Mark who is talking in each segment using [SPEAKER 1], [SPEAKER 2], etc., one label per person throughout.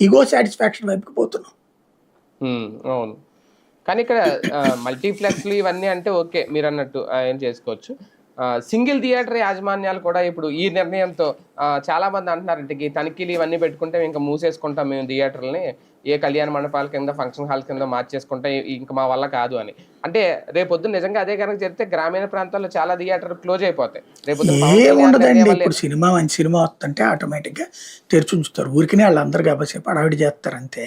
[SPEAKER 1] Ego satisfaction వైపుకి పోతున్నాం.
[SPEAKER 2] అవును. కానీ ఇక్కడ మల్టీప్లెక్స్లు ఇవన్నీ అంటే ఓకే మీరు అన్నట్టు ఏం చేసుకోవచ్చు. సింగిల్ థియేటర్ యాజమాన్యాలు కూడా ఇప్పుడు ఈ నిర్ణయంతో ఆ, చాలా మంది అంటున్నారు ఇంటికి తనిఖీలు ఇవన్నీ పెట్టుకుంటే ఇంకా మూసేసుకుంటాం మేము థియేటర్ని ఏ కళ్యాణ మండపాల కింద ఫంక్షన్ హాల్ కింద మార్చేసుకుంటే ఇంకా మా వల్ల కాదు అని. అంటే రేపొద్దు నిజంగా అదే కనుక జరిగితే గ్రామీణ ప్రాంతాల్లో చాలా థియేటర్ క్లోజ్ అయిపోతాయి. రేపొద్దు
[SPEAKER 1] ఇప్పుడు సినిమా మంచి సినిమా వస్తుంటే ఆటోమేటిక్గా తెరిచి ఉంచుతారు. ఊరికనే వాళ్ళందరూ కాసేపు అడవిడి చేస్తారు అంతే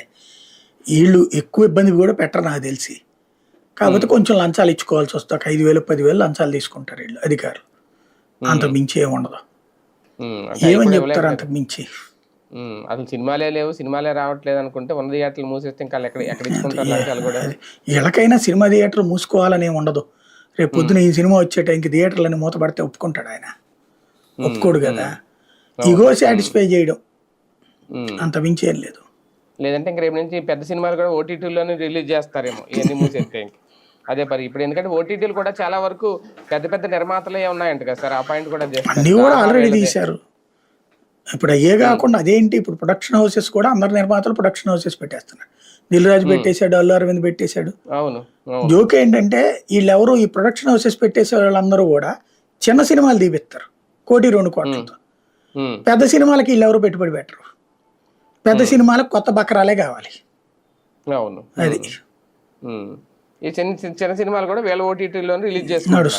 [SPEAKER 1] వీళ్ళు ఎక్కువ ఇబ్బంది కూడా పెట్టరు నాకు తెలిసి. కాకపోతే కొంచెం లంచాలు ఇచ్చుకోవాల్సి వస్తుంది ఒక ఐదు వేలు పదివేలు లంచాలు తీసుకుంటారు వీళ్ళు అధికారులు. అంతకు మించి ఏమి ఉండదు. ఏమని చెప్తారు. అంతకు మించి?
[SPEAKER 2] అసలు సినిమాలే లేవు సినిమాలే రావట్లేదు అనుకుంటే ఉన్న థియేటర్లు మూసేస్తే ఇంకా ఎక్కడ ఎక్కడ ఇచ్చుకుంటారు లంచాలు కూడా?
[SPEAKER 1] వీళ్ళకైనా సినిమా థియేటర్ మూసుకోవాలని ఉండదు. రేపు పొద్దున ఈ సినిమా వచ్చే టైంకి థియేటర్లని మూతపడితే ఒప్పుకుంటాడు ఆయన. ఒప్పుకోడు కదా. ఇగో సాటిస్ఫై చేయడం. అంత మించి ఏం లేదు.
[SPEAKER 2] లేదంటే ఇంక రేపు నుంచి పెద్ద సినిమాలు కూడా ఓటీటీలోనే రిలీజ్ చేస్తారేమో ఇవన్నీ మూసేస్తే. అదే పరి ఇప్పుడు ఎందుకంటే ఓటీటీలు కూడా చాలా వరకు పెద్ద పెద్ద నిర్మాతలే ఉన్నాయంట కదా సార్. ఆ పాయింట్ కూడా
[SPEAKER 1] అన్నీ కూడా ఆల్రెడీ తీశారు. ఇప్పుడు అయ్యే కాకుండా అదేంటి ఇప్పుడు ప్రొడక్షన్ హౌసెస్ కూడా అందరు నిర్మాతలు ప్రొడక్షన్ హౌసెస్ పెట్టేస్తున్నారు. దిల్ రాజు పెట్టేశాడు అల్లు అరవింద్ పెట్టేశాడు.
[SPEAKER 2] అవును
[SPEAKER 1] జోక్ ఏంటంటే వీళ్ళెవరు ఈ ప్రొడక్షన్ హౌసెస్ పెట్టేసే వాళ్ళందరూ కూడా చిన్న సినిమాలు తీపిస్తారు కోటి రెండు కోట్లతో. పెద్ద సినిమాలకి వీళ్ళెవరు పెట్టుబడి పెట్టరు. పెద్ద సినిమాలకు కొత్త బకరాలే కావాలి.
[SPEAKER 2] అవును.
[SPEAKER 1] అది.
[SPEAKER 2] ఈ చిన్న చిన్న సినిమాలు కూడా వేల ఓటీటీలోనే రిలీజ్
[SPEAKER 1] చేస్తున్నాడు